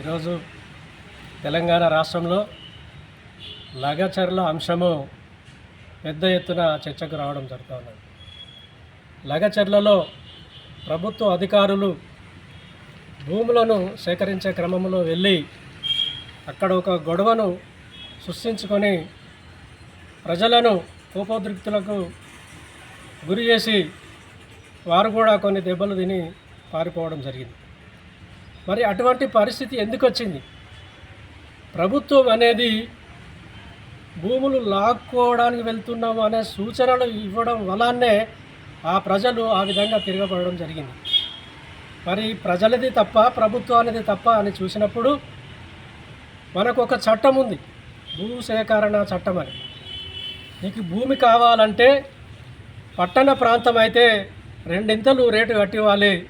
ఈరోజు తెలంగాణ రాష్ట్రంలో లగచర్ల అంశము పెద్ద ఎత్తున చర్చకు రావడం జరుగుతుంది లగచర్లలో ప్రభుత్వ అధికారులు భూములను సేకరించే క్రమంలో వెళ్ళి అక్కడ ఒక గొడవను సృష్టించుకొని ప్రజలను కోపోద్రిక్తులకు గురి చేసి వారు కూడా కొన్ని దెబ్బలు తిని పారిపోవడం జరిగింది. మరి అటువంటి పరిస్థితి ఎందుకు వచ్చింది ప్రభుత్వం అనేది భూములు లాక్కోవడానికి వెళ్తున్నాము అనే సూచనలు ఇవ్వడం వలనే ఆ ప్రజలు ఆ విధంగా తిరగబడడం జరిగింది. మరి ప్రజలది తప్ప ప్రభుత్వానిది తప్ప అని చూసినప్పుడు మనకు ఒక చట్టం ఉంది. భూ సేకరణ చట్టం అని. నీకు భూమి కావాలంటే పట్టణ ప్రాంతం అయితే రెండింతలు రేటు కట్టివ్వాలి.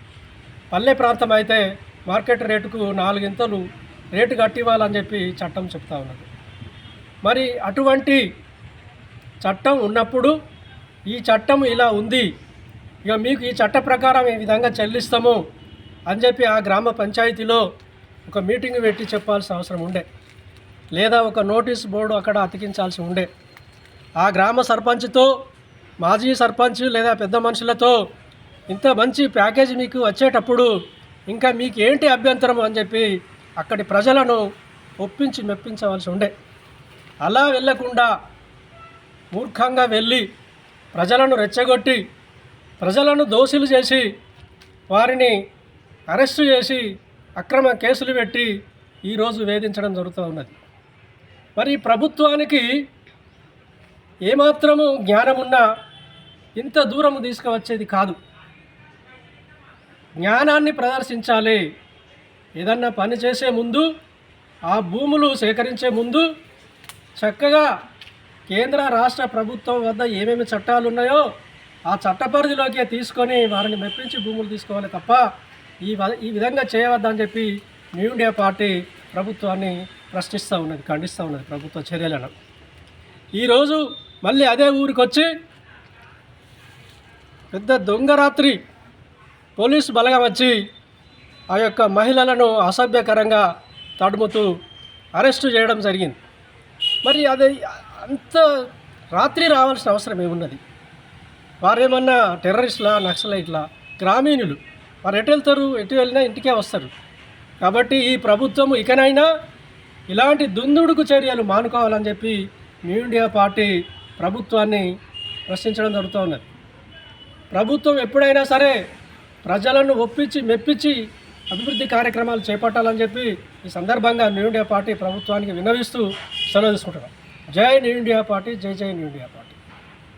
పల్లె ప్రాంతం అయితే మార్కెట్ రేటుకు నాలుగింతలు రేటు కట్టివ్వాలని చెప్పి చట్టం చెప్తా ఉన్నది. మరి అటువంటి చట్టం ఉన్నప్పుడు ఈ చట్టం ఇలా ఉంది. ఇక మీకు ఈ చట్ట ప్రకారం ఈ విధంగా చెల్లిస్తాము అని చెప్పి ఆ గ్రామ పంచాయతీలో ఒక మీటింగ్ పెట్టి చెప్పాల్సిన అవసరం ఉండే. లేదా ఒక నోటీస్ బోర్డు అక్కడ అతికించాల్సి ఉండే. ఆ గ్రామ సర్పంచ్తో మాజీ సర్పంచ్ లేదా పెద్ద మనుషులతో ఇంత మంచి ప్యాకేజీ మీకు వచ్చేటప్పుడు ఇంకా మీకు ఏంటి అభ్యంతరం అని చెప్పి అక్కడి ప్రజలను ఒప్పించి మెప్పించవలసి ఉండే. అలా వెళ్ళకుండా మూర్ఖంగా వెళ్ళి ప్రజలను రెచ్చగొట్టి ప్రజలను దోషులు చేసి వారిని అరెస్టు చేసి అక్రమ కేసులు పెట్టి ఈరోజు వేధించడం జరుగుతూ ఉన్నది. మరి ప్రభుత్వానికి ఏమాత్రము జ్ఞానమున్నా ఇంత దూరం తీసుకువచ్చేది కాదు. జ్ఞానాన్ని ప్రదర్శించాలి. ఏదన్నా పని చేసే ముందు ఆ భూములు సేకరించే ముందు చక్కగా కేంద్ర రాష్ట్ర ప్రభుత్వం వద్ద ఏమేమి చట్టాలు ఉన్నాయో ఆ చట్ట పరిధిలోకే తీసుకొని వారిని మెప్పించి భూములు తీసుకోవాలి తప్ప ఈ వ- ఈ విధంగా చేయవద్దని చెప్పి న్యూ ఇండియా పార్టీ ప్రభుత్వాన్ని ప్రశ్నిస్తూ ఉన్నది ఖండిస్తూ ఉన్నది ప్రభుత్వ చర్యలను. ఈరోజు మళ్ళీ అదే ఊరికి వచ్చి పెద్ద దొంగ రాత్రి పోలీసు బలగం వచ్చి ఆ యొక్క మహిళలను అసభ్యకరంగా తడుముతూ అరెస్టు చేయడం జరిగింది. మరి అది అంత రాత్రి రావాల్సిన అవసరం ఏమున్నది? వారేమన్నా టెర్రరిస్ట్లా నక్సలైట్లా? గ్రామీణులు? వారు ఎటు వెళ్తారు? ఎటు వెళ్ళినా ఇంటికే వస్తారు. కాబట్టి ఈ ప్రభుత్వం ఇకనైనా ఇలాంటి దుందుడుకు చర్యలు మానుకోవాలని చెప్పి న్యూ ఇండియా పార్టీ ప్రభుత్వాన్ని ప్రశ్నించడం జరుగుతూ ఉన్నది. ప్రభుత్వం ఎప్పుడైనా సరే ప్రజలను ఒప్పించి మెప్పించి అభివృద్ధి కార్యక్రమాలు చేపట్టాలని చెప్పి ఈ సందర్భంగా న్యూ ఇండియా పార్టీ ప్రభుత్వానికి విన్నవిస్తూ సెలవు తీసుకుంటున్నాం. జై న్యూ ఇండియా పార్టీ జై జై న్యూ ఇండియా పార్టీ.